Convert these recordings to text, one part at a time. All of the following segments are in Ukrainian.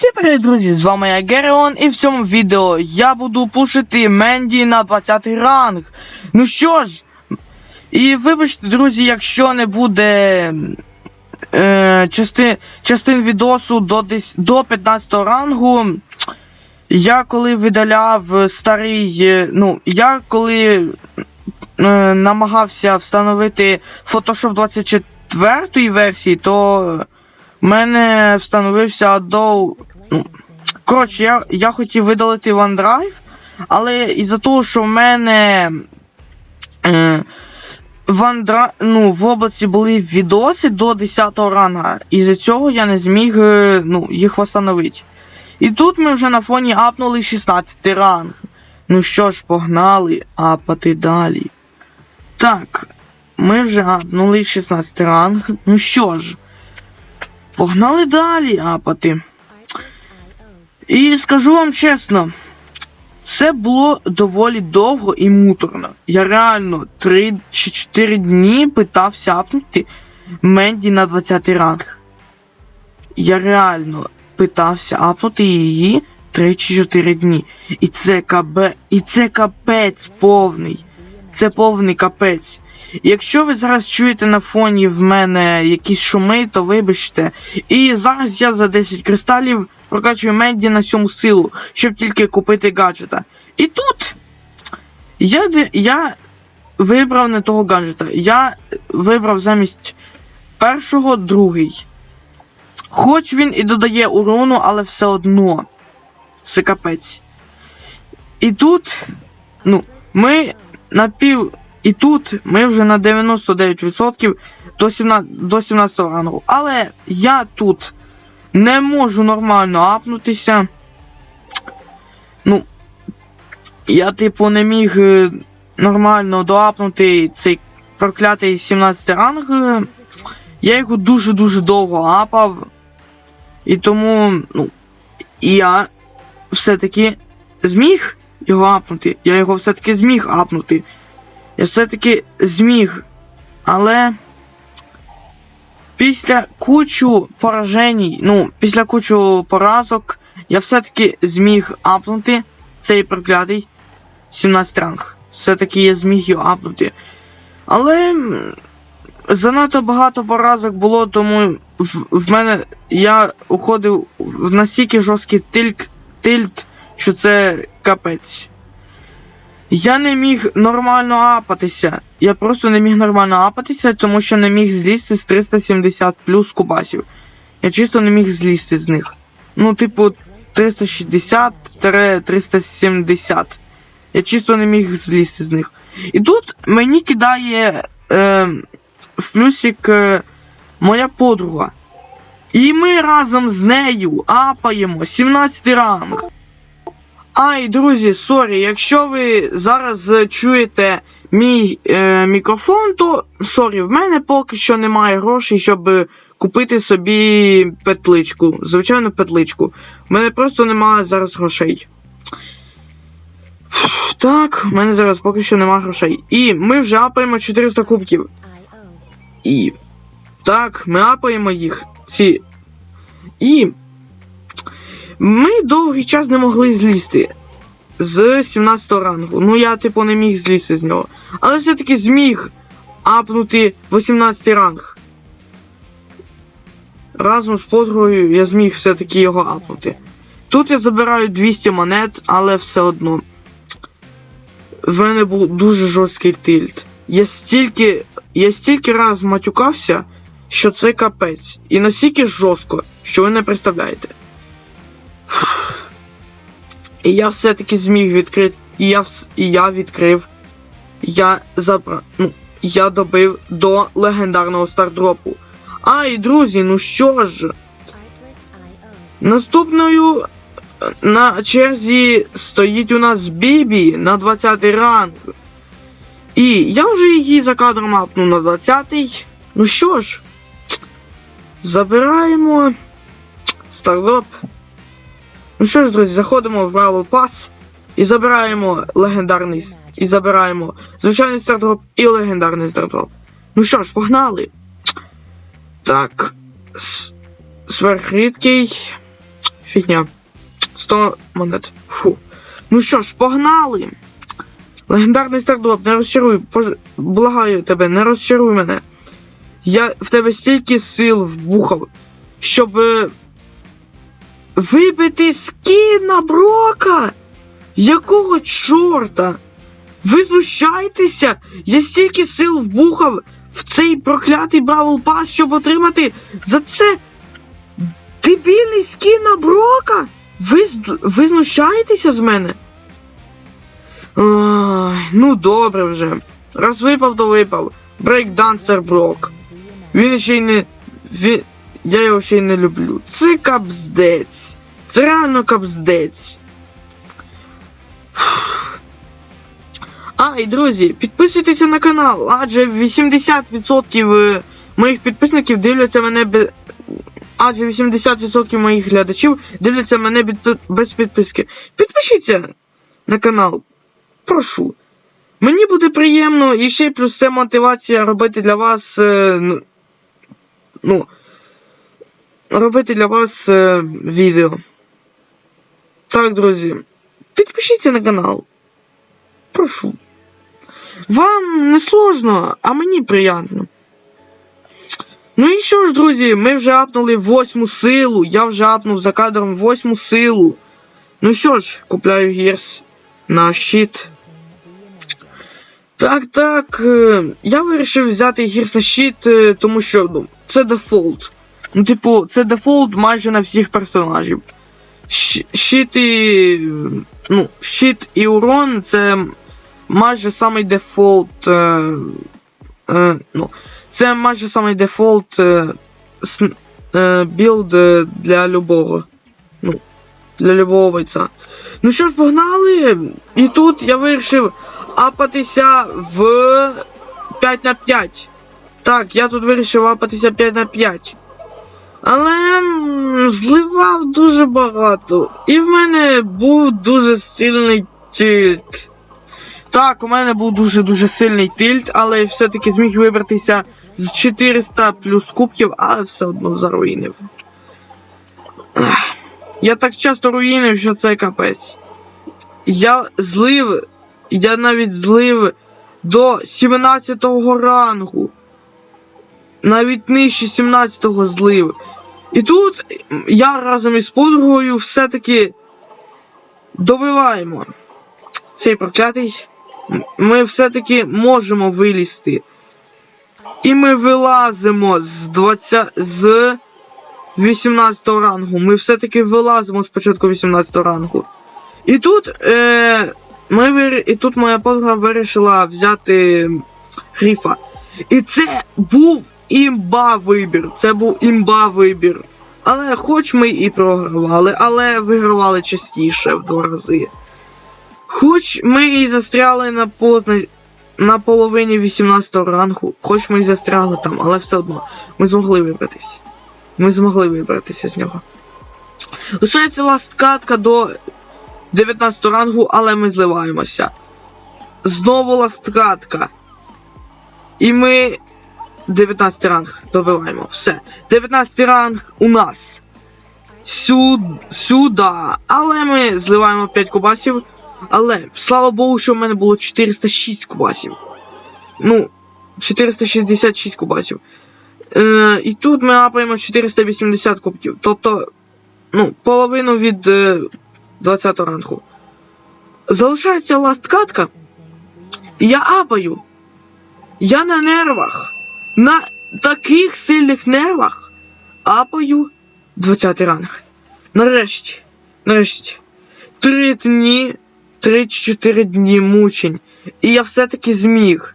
Всім привіт, друзі! З вами я Геріон, і в цьому відео я буду пушити Менді на 20 ранг. Ну що ж, і вибачте, друзі, якщо не буде е, частин, частин відосу до, десь, до 15 рангу. Я коли видаляв старий, е, ну, я коли е, намагався встановити Photoshop 24 версії, то в мене встановився Adobe Коротше, я, я хотів видалити OneDrive, але із-за того, що в мене е, ну, в області були відоси до 10 ранга, і за цього я не зміг е, ну, їх встановити. І тут ми вже на фоні апнули 16 ранг. Ну що ж, погнали апати далі. Так, ми вже апнули 16 ранг. Ну що ж, погнали далі апати. І скажу вам чесно, це було доволі довго і муторно. Я реально 3 чи 4 дні питався апнути Менді на 20 ранг. Я реально питався апнути її 3 чи 4 дні. І це КБ. І це капець повний. Це повний капець. Якщо ви зараз чуєте на фоні в мене якісь шуми, то вибачте. І зараз я за 10 кристалів прокачую Менді на всьому силу, щоб тільки купити гаджета. І тут я, я вибрав не того гаджета. Я вибрав замість першого другий. Хоч він і додає урону, але все одно. Це капець. І тут, ну, ми на пів. І тут ми вже на 99% до 17, до 17 рангу. Але я тут не можу нормально апнутися. Ну, я, типу, не міг е, нормально доапнути цей проклятий 17 ранг. Я його дуже-дуже довго апав. І тому, ну, я все-таки зміг його апнути. Я його все-таки зміг апнути. Я все-таки зміг. Але після кучу поражень, ну, після кучу поразок, я все-таки зміг апнути цей проклятий 17 ранг. Все-таки я зміг його апнути. Але занадто багато поразок було, тому в, в мене я уходив в настільки жорсткий тильк, тильт, що це капець. Я не міг нормально апатися. Я просто не міг нормально апатися, тому що не міг злізти з 370 плюс кубасів. Я чисто не міг злізти з них. Ну, типу, 360-370. Я чисто не міг злізти з них. І тут мені кидає е, в плюсик е, моя подруга. І ми разом з нею апаємо 17 ранг. Ай, друзі, сорі, якщо ви зараз чуєте мій е, мікрофон, то сорі, в мене поки що немає грошей, щоб купити собі петличку. Звичайно, петличку. В мене просто немає зараз грошей. Фух, Так, в мене зараз поки що немає грошей. І ми вже апаємо 400 кубків. І. Так, ми апаємо їх. Ці. І. Ми довгий час не могли злізти з 17 рангу. Ну я, типу, не міг злізти з нього. Але все-таки зміг апнути 18 ранг. Разом з подругою я зміг все-таки його апнути. Тут я забираю 200 монет, але все одно. В мене був дуже жорсткий тильт. Я стільки. Я стільки раз матюкався, що це капець. І настільки жорстко, що ви не представляєте. І я все-таки зміг відкрити. І я, і я відкрив. Я забра... Ну, я добив до легендарного стардропу. Ай, друзі, ну що ж. Наступною е, на черзі стоїть у нас Бібі на 20 ранг. І я вже її за кадром апнув на 20-й. Ну що ж, забираємо стардроп. Ну що ж, друзі, заходимо в Бравл Пас і забираємо легендарний і забираємо звичайний стардроп і легендарний стардроп. Ну що ж, погнали. Так. Сверхрідкий. фігня. 100 монет. Фу. Ну що ж, погнали. Легендарний стардроп, не розчаруй, пож... благаю тебе, не розчаруй мене. Я в тебе стільки сил вбухав, щоб вибити скіна Брока. Якого чорта? Ви знущаєтеся? Я стільки сил вбухав в цей проклятий Бравл Пас, щоб отримати за це дебільний скін Брока? Ви, ви знущаєтеся з мене? Ой, ну добре вже. Раз випав, то випав. Брейкдансер Брок. Він ще й не. Він... Я його ще й не люблю. Це капздець. Це реально капздець. А, і друзі, підписуйтеся на канал, адже 80% е, моїх підписників дивляться мене без. Адже 80% моїх глядачів дивляться мене без підписки. Підпишіться на канал. Прошу. Мені буде приємно і ще плюс це мотивація робити для вас. е, ну, робити для вас е, відео. Так, друзі. Підпишіться на канал. Прошу. Вам не сложно, а мені приємно. Ну і що ж, друзі, ми вже апнули восьму силу. Я вже апнув за кадром восьму силу. Ну що ж, купляю гірс на щит. Так, так. е, Я вирішив взяти гірс на щит, е, тому що ну, це дефолт. Ну, типу, це дефолт майже на всіх персонажів. Щит і. Ну, щит і урон це майже самий дефолт. Е, е, ну, це майже самий дефолт е, с- е, білд е, для любого. Ну, для любого бойця. Ну що ж, погнали. І тут я вирішив апатися в 5 на 5. Так, я тут вирішив апатися 5 на 5. Але зливав дуже багато. І в мене був дуже сильний тильт. Так, у мене був дуже-дуже сильний тильт, але все-таки зміг вибратися з 400 плюс кубків, але все одно заруїнив. Я так часто руїнив, що це капець. Я злив, я навіть злив до 17 го рангу. Навіть нижче 17-го злив. І тут я разом із подругою все-таки добиваємо цей проклятий. Ми все-таки можемо вилізти. І ми вилазимо з 20. з 18 рангу. Ми все-таки вилазимо спочатку 18 рангу. І тут, е, ми вир... і тут моя подруга вирішила взяти грифа. І це був імба вибір. Це був імба вибір. Але хоч ми і програвали, але вигравали частіше в два рази. Хоч ми і застряли на позна... на половині 18 рангу, хоч ми і застряли там, але все одно ми змогли вибратися. Ми змогли вибратися з нього. Лишається ласт катка до 19 рангу, але ми зливаємося. Знову ласт катка. І ми 19 ранг добиваємо. Все. 19 ранг у нас. Сюд... Сюда. Але ми зливаємо 5 кубасів. Але, слава Богу, що в мене було 406 кубасів. Ну, 466 кубасів. Е, і тут ми апаємо 480 кубків. Тобто, ну, половину від е, 20 рангу. Залишається ласт катка. І я апаю. Я на нервах. На таких сильних нервах апаю 20 ранг. Нарешті. Нарешті. Три дні. Три чи чотири дні мучень. І я все-таки зміг.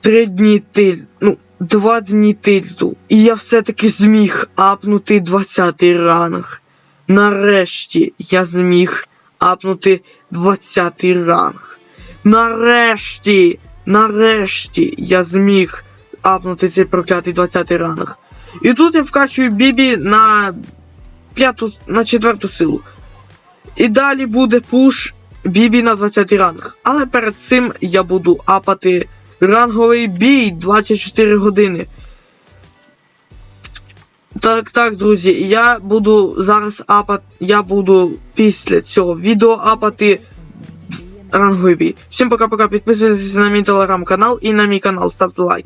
Три дні тиль. Ну, два дні тильту. І я все-таки зміг апнути 20 ранг. Нарешті я зміг апнути 20 ранг. Нарешті, нарешті я зміг апнути цей проклятий 20 ранг. І тут я вкачую Бібі на п'яту, на четверту силу. І далі буде пуш Бібі на 20 ранг. Але перед цим я буду апати ранговий бій 24 години. Так, так, друзі, я буду зараз апати, я буду після цього відео апати ранговий бій. Всім пока-пока, підписуйтесь на мій телеграм-канал і на мій канал, ставте лайк.